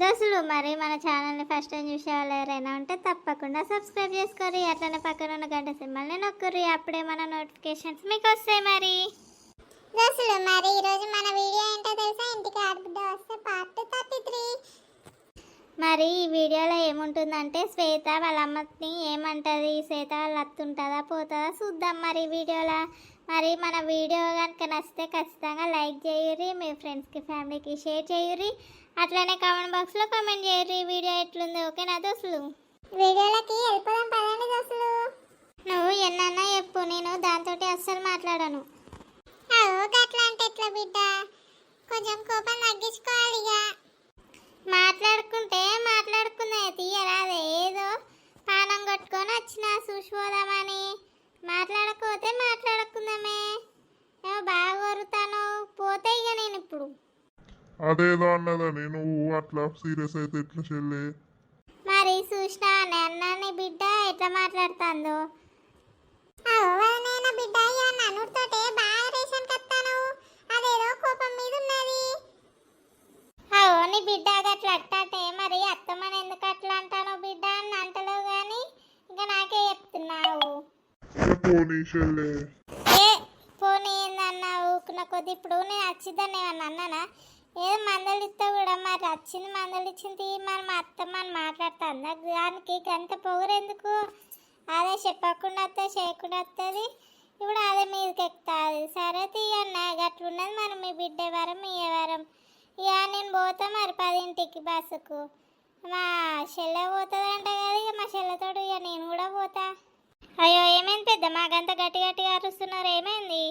దోస్తులు మరి మన ఛానల్ని ఫస్ట్ టైం చూసే వాళ్ళు ఎవరైనా ఉంటే తప్పకుండా సబ్స్క్రైబ్ చేసుకోరి. అట్లనే పక్కన ఉన్న గంట సింబల్ని నొక్కురి. అప్పుడే మన నోటిఫికేషన్స్ మీకు వస్తాయి మరి. దోస్తులు మరి ఈరోజు మన వీడియో ఏంటో తెలుసా? ఇంటికి ఆడబిడ్డ వస్తే పార్ట్ థర్టీ త్రీ మరి ఈ వీడియోలో ఏముంటుందంటే శ్వేత వాళ్ళ అమ్మని ఏమంటది? శ్వేత వాళ్ళ అత్త ఉంటుందా? పోతుందా? చూద్దాం మరి ఈ వీడియోలో. మరి మన వీడియో కనుక నచ్చితే ఖచ్చితంగా లైక్ చేయురి మీ ఫ్రెండ్స్కి ఫ్యామిలీకి షేర్ చేయురి అట్లనే కామెంట్ బాక్స్లో కామెంట్ చేయురి ఈ వీడియో ఎట్లుంది ఓకేనా దోస్తులు? వీడియోలకి వెళ్ళిపోదాం పదండి దోస్తులు. నువ్వు ఎన్నన్నా చెప్పు నేను దాంతో అస్సలు మాట్లాడను. అవు గట్లా అంటే ఎట్లా బిడ్డ? కొంచెం కోపం తగ్గించుకోవాలి ఇక. మాట్లాడుకుంటే మాట్లాడుకునే తీయరాదే ఏదో పానం కొట్టుకొని వచ్చిన చూసిపోదామని. మాట్లాడకపోతే మాట్లాడుకుందామే. ఏమో బాగా కోరుతాను పోతే ఇక నేను ఇప్పుడు. అదేదో అన్నదని నువ్వు అట్లా సీరియస్ అయితే ఎట్లా చెల్లి? మరి చూసినా అన్నాని బిడ్డ ఎట్లా మాట్లాడుతుందో? అవు వదినైన బిడ్డ? ఇక నన్నుడితోటే బాగా రేషన్ కత్తాను అదేదో కోపం మీద ఉన్నది. అవో నీ బిడ్డ అట్లా అట్టాటే మరి అత్తమ్మని ఎందుకు అట్లా అంటాను బిడ్డ? అని అంటలేవు కానీ ఇంకా నాకే చెప్తున్నావు. ఏ పోనీ ఏందన్నా ఊకున్న కొద్ది ఇప్పుడు నేను వచ్చిందని ఏమన్నా అన్నానా? ఏదో మందలిస్తే కూడా? మరి వచ్చింది మందలిచ్చింది మరి మా అత్తమ్మ అని మాట్లాడుతుందా? దానికి గంత పొగరెందుకు? అదే చెప్పకుండా వస్తే చేయకుండా వస్తుంది ఇప్పుడు అదే మీదకి ఎక్కుతుంది. సరే తీయన్న గట్లున్నది మరి మీ బిడ్డ వారం మీ వారం ఇక నేను పోతా మరి పదింటికి బస్సుకు. మా చెల్లె పోతుందంట కదా ఇక మా చెల్లెతోడు ఇక నేను కూడా పోతా. అయ్యో ఏమైంది పెద్ద మాకంత గట్టి గట్టిగా అరుస్తున్నారు ఏమైంది?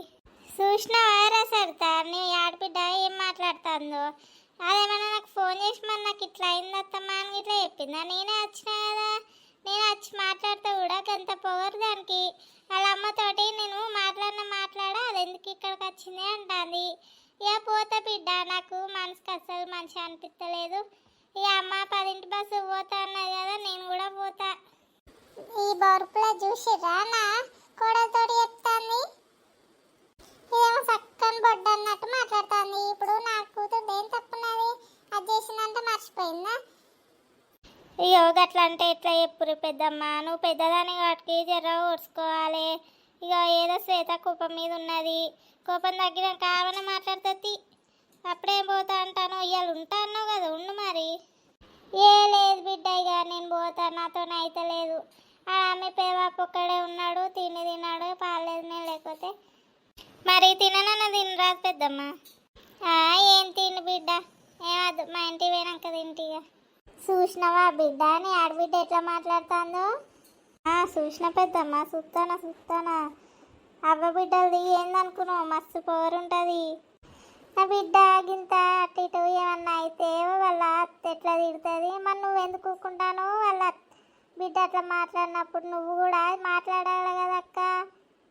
చూసినావారా సరితా నీ ఆడబిడ్డ ఏం మాట్లాడుతుందో? అదేమన్నా నాకు ఫోన్ చేసి మరి నాకు ఇట్లా అయింది అత్తమ్మా అని ఇట్లా చెప్పిందా? నేనే వచ్చినా కదా. నేను వచ్చి మాట్లాడితే కూడా గంత పొగరు దానికి. వాళ్ళ అమ్మతోటి నేను మాట్లాడిన మాట్లాడ అది ఎందుకు ఇక్కడికి వచ్చింది అంటుంది. ఇక పోతే బిడ్డ నాకు మనసుకు అస్సలు మంచిగా అనిపించలేదు ఇక అమ్మ పదింటి బస్సు పోతా అన్నది కదా నేను కూడా పోతా. ఈ బొరుపులో చూసిరా నా కోడలతోటి చెప్తాంది. ఇదేమో చక్కని బొడ్డు అన్నట్టు మాట్లాడుతుంది. ఇప్పుడు నా కూతురు ఏం తప్పున్నది? అది చేసిందంటే మర్చిపోయిందా? అయ్యో గట్లా అంటే ఎట్లా చెప్పురు పెద్దమ్మ? నువ్వు పెద్దదాని వాటికి జర ఓడ్చుకోవాలి ఇక ఏదో శ్వేత కోపం మీద ఉన్నది. కోపం తగ్గిన కావన మాట్లాడుతుంది. అప్పుడేం పోతా అంటాను? ఇవాళ ఉంటాను కదా ఉండు మరి. ఏ లేదు బిడ్డ ఇక నేను పోతా. నాతో అయితే లేదు ఆ ఆమె పేవాపు ఒక్కడే ఉన్నాడు తిని తిన్నాడు పాలేదు నేను లేకపోతే మరి తిననన్న తినరాదు పెద్దమ్మ? ఏం తిను బిడ్డ? ఏమద్దు మా ఇంటికి పోయినాక తింటిగా చూసినావా బిడ్డ? నీ ఆడబిడ్డ ఎట్లా మాట్లాడుతుందో? ఆ, చూసిన పెద్దమ్మ చూస్తానా చూస్తానా అవ్వ బిడ్డది ఏందనుకున్నావు? మస్తు పోరుంటుంది. నా బిడ్డ గింత అటు ఇటు ఏమన్నా అయితే వాళ్ళ అత్త ఎట్లా తిడుతుంది? మరి నువ్వు ఎందుకు వాళ్ళ బిడ్డ అట్లా మాట్లాడినప్పుడు నువ్వు కూడా మాట్లాడాలి కదా అక్క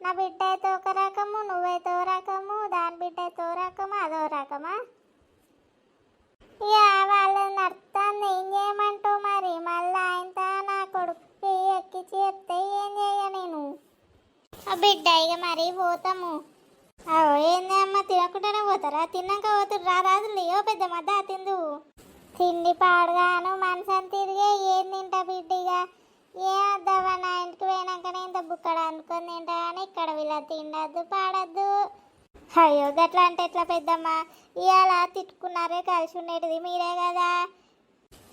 నా బిడ్డ అయితే ఒక రకము నువ్వైతే ఓ రకము దాని బిడ్డ అయితే ఓ రకము అదో రకమా? ఇక వాళ్ళని నడుస్తుంది ఏం చేయమంటావు మరి? మళ్ళీ ఆయనతో నా కొడుకు ఎక్కించి చెప్తే ఏం చేయ నేను? ఆ బిడ్డ ఇక మరి పోతాము. అవో ఏంది అమ్మ తినకుండానే పోతారా? తిన్నాక పోతుడు రా రాదు లేవో పెద్ద మద్ద తిందు తిండి పాడుగాను మనసని తిరిగే ఏం తింటా ఇక ఏ వద్దావా నా ఇంటికి పోయినాకనే ఇంత బుక్కడ అనుకొని తింటా కానీ ఇక్కడ వీళ్ళ తిండద్దు పాడద్దు. అయ్యో గట్లా అంటే ఎట్లా పెద్దమ్మ? ఇవాళ తిట్టుకున్నారే కలిసి ఉండేటిది మీరే కదా.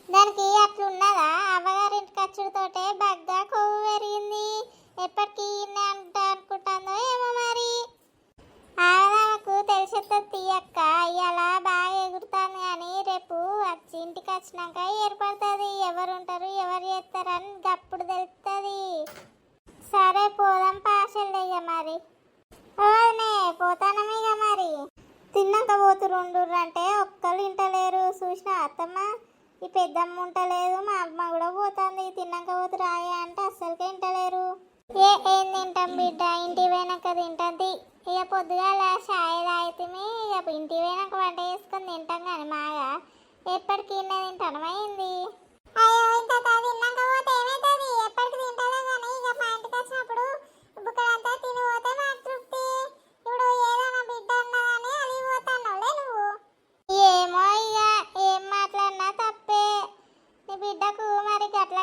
దానికి అట్లున్నదా? అవ్వగారింటికి వచ్చుడుతోటే బగ్గా కొవ్వు పెరిగింది. ఎప్పటికీ ఈయన్నే అంట అనుకుంటుందో ఏమో మరి. ఆడదామకు తెలిసేతో తీయక్క. ఇవాళ బాగా ఎగురుతాను కానీ రేపు వచ్చి ఇంటికి వచ్చినాక ఏర్పడుతుంది. ఎవరు ఉంటారు ఎవరు చేస్తారని గప్పుడు తెలుస్తుంది సరే పోదాం పాసలు ఇక మరి. ఓనే పోతానమే ఇక మరి. తిన్నాక పోతురుండు అంటే ఒక్కరు ఇంటలేరు. చూసిన అత్తమ్మ ఈ పెద్దమ్మ ఉంటలేదు మా అమ్మ కూడా పోతుంది. తిన్నాక పోతురాయ అంటే అస్సలు తింటలేరు ఏ ఏం తింటాం బిడ్డ? ఇంటి పోయినాక తింటుంది. ఇక పొద్దుగాల చాయ్ తాగితేనే ఇక ఇంటి పోయినాక వంట చేసుకొని తింటాం కానీ మాగా ఎప్పటికి తింటాను అయింది అయ్యో ఇంత తిన్నాక ఎప్పటికి తింటారో కానీ ఇక మా ఇప్పుడు ఏదో బిడ్డ అన్నదాన్ని అలిగిపోతానులే ఏమో ఇక ఏం మాట్లాడినా తప్పే. నీ బిడ్డకు మరి గట్ల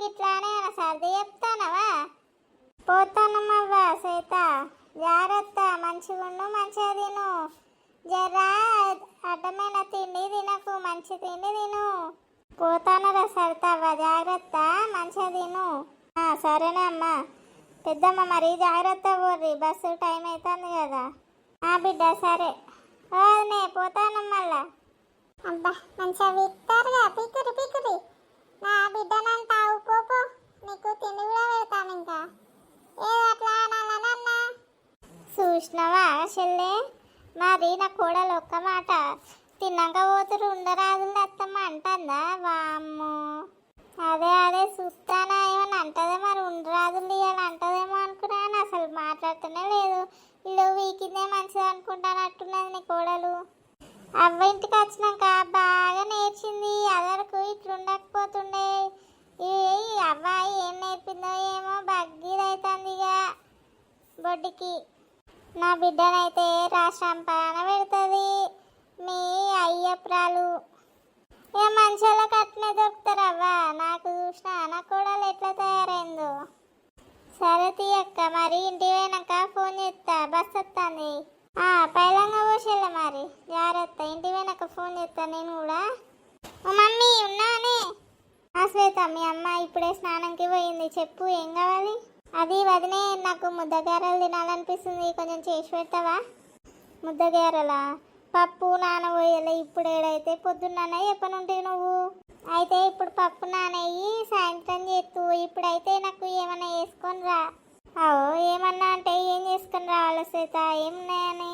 గిట్లా అని సర్ది చెప్తానవా? పోతానమ్మా జాగ్రత్త మంచిగా ఉండు మంచిగా తిను. జరా అడ్డమైన తిండి తినకు మంచి తిండి తిను. పోతానరా సరితవ్వ జాగ్రత్త మంచిగా తిను. ఆ, సరేనే అమ్మా. పెద్దమ్మ మరి జాగ్రత్త పోర్రి బస్సు టైం అవుతుంది కదా. ఆ బిడ్డ సరే. ఓనే పోతాను మళ్ళా. అబ్బా మంచిగా విత్తారుగా పీకురి పీకురి నా బిడ్డనంటావు పోపో నీకు తిండి కూడా పెడతాను ఇంకా. ఏదో అట్లా చూసినావా చెల్లె? మరి నా కోడలు ఒక్క మాట. తిన్నాక పోతురు ఉండరాదులు అత్తమ్మ అంటుందా? వామ్మో. అదే అదే చూస్తానా ఏమని అంటదే మరి? ఉండరాదులు ఇవ్వాలి అంటదేమో అనుకున్నాను. అసలు మాట్లాడుతూనే లేదు. ఇల్లు వీకిందే మంచిది అనుకుంటానట్టున్నది నీ కోడలు. అవ్వ ఇంటికి వచ్చినాక బాగా నేర్చింది. అదరకు ఇట్లుండకపోతుండే. ఈ అవ్వ ఏం నేర్పిందో ఏమో బగ్గీదైతుంది ఇక బొడ్డుకి. నా బిడ్డనైతే రాష్ట్రంపాన పెడుతుంది. మీ అయ్యప్రాలు ఇక మంచోళ్ళకి అట్నే దొరుకుతారవ్వా? నాకు చూసిన నా కూడా ఎట్లా తయారైందో. సరే తీయక్క మరి ఇంటి పోయినాక ఫోన్ చేస్తా బస్ వస్తుంది పైలంగా పోసేళ్ళ మరి. జాగ్రత్త ఇంటి పోయినాక ఫోన్ చేస్తా నేను కూడా. ఓ మమ్మీ ఉన్నానే ఆ శ్వేత మీ అమ్మ ఇప్పుడే స్నానంకి పోయింది. చెప్పు ఏం కావాలి? అది వదినే నాకు ముద్దగారలు తినాలనిపిస్తుంది. కొంచెం చేసి పెడతావా? ముద్దగారలా? పప్పు నానబోయేలా ఇప్పుడు ఏడైతే పొద్దున్న చెప్పనుంటే నువ్వు. అయితే ఇప్పుడు పప్పు నానయ్యి సాయంత్రం చేస్తూ ఇప్పుడైతే నాకు ఏమన్నా వేసుకొని రా. అవో ఏమన్నా అంటే ఏం చేసుకొని రావాలి సీత ఏమున్నాయని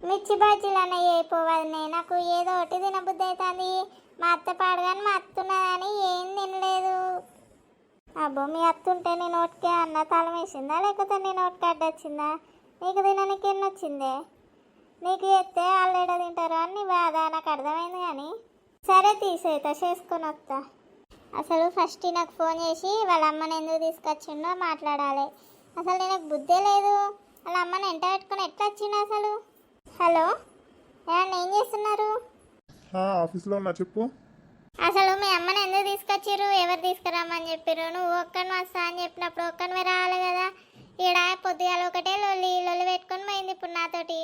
మిర్చి బజ్జీలు అన్నయ్య అయిపోవాలి నాకు ఏదో ఒకటి తినబుద్ధి అవుతుంది. మా అత్త పాడగాని మా అత్త ఉన్నదని ఏం తినలేదు. అబ్బో మీ అత్త ఉంటే నీ నోటికి అన్న తాళం వేసిందా? లేకపోతే నీ నోటికి అడ్డొచ్చిందా నీకు తినడానికి ఎన్ని వచ్చిందే నీకు చెప్తే వాళ్ళు ఎడ తింటారు అని బాధ నాకు అర్థమైంది కానీ. సరే తీసేత చేసుకొని వస్తా. అసలు ఫస్ట్ నాకు ఫోన్ చేసి వాళ్ళ అమ్మని ఎందుకు తీసుకొచ్చిండో మాట్లాడాలి. అసలు నేను బుద్ధే లేదు. వాళ్ళ అమ్మని ఎంట పెట్టుకుని ఎట్లా వచ్చిండు అసలు? హలో ఏం చేస్తున్నారు? ఆఫీస్లో ఉన్నా చెప్పు. అసలు మీ అమ్మని ఎందుకు తీసుకొచ్చిర్రు? ఎవరు తీసుకురమ్మని చెప్పారు నువ్వు ఒక్కని వస్తా అని చెప్పినప్పుడు ఒక్కని రావాలి కదా. ఈడ పొద్దుగాల ఒకటే లొల్లి లొల్లి పెట్టుకొని పోయింది ఇప్పుడు నాతోటి.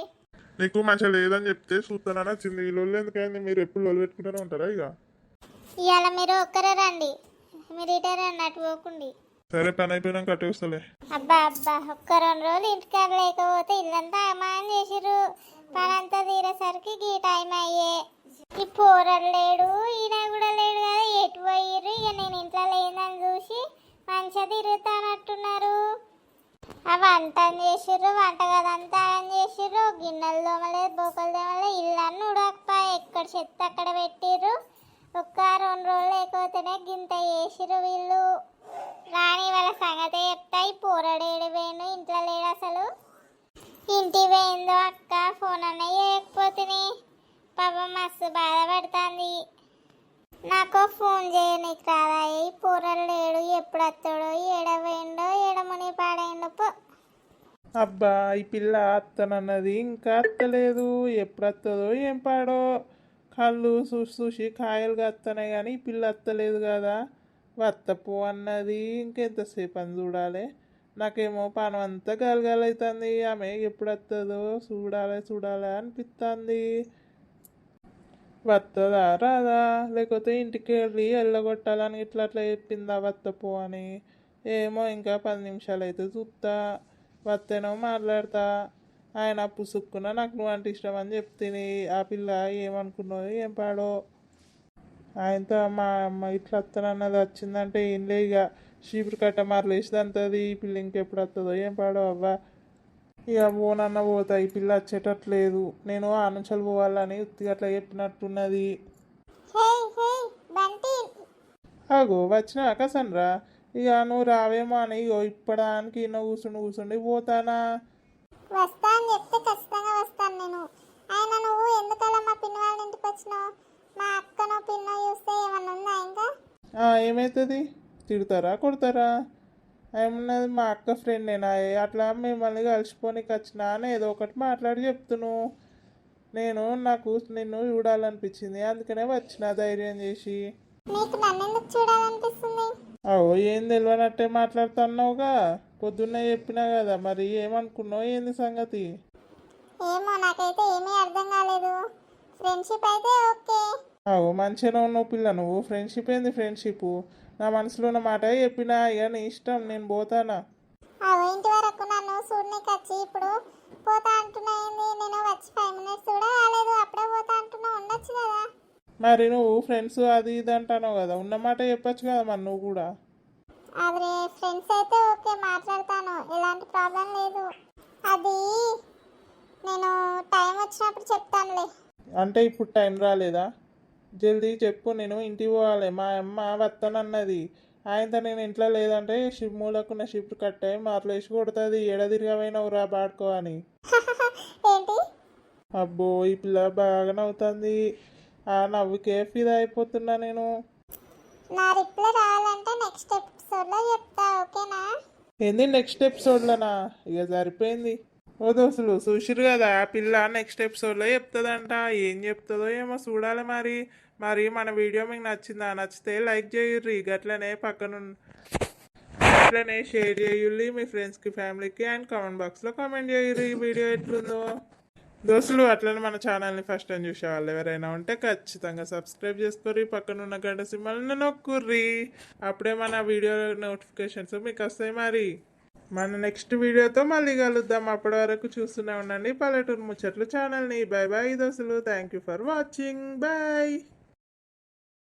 నీకు మంచిగా లేదని చెప్తే చూస్తానని వచ్చింది ఈ లొల్లు ఎందుకైంది? మీరు ఎప్పుడు లొల్లు పెట్టుకుంటూనే ఉంటారా ఇక? ఇవాళ మీరు ఒక్కరే రండి. మీరు ఇటే రండి అటు పోకుండి. సరే పని అయిపోయినాక కట్టే వస్తలే. అబ్బా అబ్బా ఒక్క రెండు రోజులు ఇంటికాడ లేకపోతే ఇల్లంతా అమాయం చేసిర్రు. పనంతా తీరేసరికి గీ టైం అయ్యే. ఈ పోరడు లేడు ఈయన కూడా లేడు కదా ఎటు పోయిర్రు? ఇక నేను ఇంట్లో లేదని చూసి మంచిగా తిరుగుతానట్టున్నారు. ఆ వంట చేసిర్రు వంట కదంతా అని చేసిర్రు. గిన్నెలు దోమలేదు బొక్కలు దోమలేదు ఇల్లన్నీ ఉడకపా ఎక్కడ చెత్త అక్కడ పెట్టిర్రు. ఒక్క రెండు రోజులు లేకపోతేనే గింత చేసిర్రు వీళ్ళు. రాని వాళ్ళ సంగతే చెప్తాయి పోరడేడు వేణు ఇంట్లో లేడు అసలు. ఇంటి పోయిందో అక్క ఫోన్ అన్న చేయకపోతే పాపం మస్తు బాధపడుతుంది. నాకు ఫోన్ చేయనీకి రాదా ఈ పోరడు లేడు ఎప్పుడు వస్తాడో ఏడ పోయిండో ఏడ పో. అబ్బా ఈ పిల్ల అత్తనన్నది ఇంకా అత్తలేదు ఎప్పుడు వస్తుందో ఏం పాడో. కళ్ళు చూసి చూసి కాయలు కత్తనే కానీ ఈ పిల్ల అత్తలేదు కదా. వత్తపు అన్నది ఇంకెంతసేపు అని చూడాలి. నాకేమో పానం అంతా గలగలవుతుంది ఆమె ఎప్పుడు వస్తుందో చూడాలి చూడాలి అనిపిస్తుంది వస్తుందా రాదా? లేకపోతే ఇంటికి వెళ్ళి వెళ్ళగొట్టాలని ఇట్లా అట్లా చెప్పిందా వత్తపో అని? ఏమో ఇంకా పది నిమిషాలు అయితే చూస్తా వత్తేనో మాట్లాడతా. ఆయన పుసుక్కున నాకు నువ్వు అంటే ఇష్టం అని చెప్తిని ఆ పిల్ల ఏమనుకున్నదో ఏం పాడో. ఆయనతో మా అమ్మ ఇట్లా వస్తానన్నది వచ్చిందంటే ఏం లే ఇక. చీపురు కట్ట మరలేసి అంతది ఈ పిల్ల ఇంకెప్పుడు వస్తుందో ఏం పాడో అవ్వ. ఇక పోనన్న పోతా ఈ పిల్ల వచ్చేటట్లేదు. నేను ఆ నుంచి పోవాలని ఉత్తిగా అట్లా చెప్పినట్టున్నది. హే హే బంటి అగో వచ్చిన కసన్రా ఇక నువ్వు రావేమో అని ఇగో ఇప్పడానికి నువ్వు కూర్చుండి కూర్చుండి పోతానా? వస్తా అని చెప్తే ఖచ్చితంగా వస్తాను నేను. ఆయన నువ్వు ఎందుకలా మా పిన్ని వాళ్ళ ఇంటికి వచ్చినావు? మా అక్కనో పిన్నో చూస్తే ఏమన్నా ఉందా ఇంకా? ఏమవుతుంది తిడతారా కొడతారా? ఏమన్నది? మా అక్క ఫ్రెండేనా అట్లా మిమ్మల్ని కలిసిపోనికి వచ్చినా అని ఏదో ఒకటి మాట్లాడి చెప్తును నేను నాకు నిన్ను చూడాలనిపించింది. అందుకనే వచ్చిన ధైర్యం చేసి. అవో ఏం తెలియనట్టే మాట్లాడుతున్నావుగా. పొద్దున్నే చెప్పినా కదా మరి ఏమనుకున్నావు? ఏంది సంగతి? ఏమో నాకైతే ఏమీ అర్థం కాలేదు. ఫ్రెండ్షిప్ అయితే ఓకే. అవు మంచిగా ఉన్నావు పిల్ల నువ్వు ఫ్రెండ్షిప్ ఏంది ఫ్రెండ్షిప్ నా మనసులో ఉన్న మాట చెప్పినా ఇక నీ ఇష్టం నేను పోతానా? ఆ ఇంటి వరకు నన్ను చూడనీకి వచ్చి ఇప్పుడు పోతా అంటున్నాయింది నేను వచ్చి ఫైవ్ మినిట్స్ కూడా కాలేదు అప్పుడే పోతా అంటున్నా ఉండొచ్చు కదా? మరి నువ్వు ఫ్రెండ్స్ అది ఇది అంటావు కదా ఉన్న మాట చెప్పొచ్చు కదా మరి నువ్వు కూడా? అదే ఫ్రెండ్స్ అయితే ఓకే మాట్లాడతాను ఎలాంటి ప్రాబ్లం లేదు. అది నేను టైం వచ్చినప్పుడు చెప్తానులే. అంటే ఇప్పుడు టైం రాలేదా? జల్దీ చెప్పు నేను ఇంటికి పోవాలి. మా అమ్మ వస్తానన్నది ఆయనతో నేను ఇంట్లో లేదంటే షిప్ మూలకున్న షిప్ కట్టే మార్లేసి కొడుతుంది. ఏడ తిరగమైనవు రా బాడుకో అని. అబ్బో ఈ పిల్ల బాగా నవ్వుతుంది. ఆ నవ్వుకే ఫిదా అయిపోతున్నా నేను. నా రిప్లై రావాలంటే నెక్స్ట్ ఎపిసోడ్లో చెప్తా ఓకేనా? ఏంది నెక్స్ట్ ఎపిసోడ్లోనా? ఇక సరిపోయింది. ఓ దోస్తులు చూసిరు కదా ఆ పిల్ల నెక్స్ట్ ఎపిసోడ్లో చెప్తుందంట. ఏం చెప్తుందో ఏమో చూడాలి మరి. మరి మన వీడియో మీకు నచ్చిందా? నచ్చితే లైక్ చేయుర్రి. గట్లనే పక్కన అట్లనే షేర్ చేయుర్రి మీ ఫ్రెండ్స్కి ఫ్యామిలీకి అండ్ కామెంట్ బాక్స్లో కామెంట్ చేయుర్రి ఈ వీడియో ఎట్లుందో. దోస్తులు అట్లనే మన ఛానల్ని ఫస్ట్ టైం చూసే వాళ్ళు ఎవరైనా ఉంటే ఖచ్చితంగా సబ్స్క్రైబ్ చేసుకోర్రి. పక్కన ఉన్న గంట సింబల్ని నొక్కుర్రి. అప్పుడే మన వీడియో నోటిఫికేషన్స్ మీకు వస్తాయి మరి. మన నెక్స్ట్ వీడియోతో మళ్ళీ కలుద్దాం. అప్పటి వరకు చూస్తూనే ఉండండి. పల్లెటూరు ముచ్చట్లు ఛానల్ని. బాయ్ బాయ్ దోస్తులు. Thank you for watching bye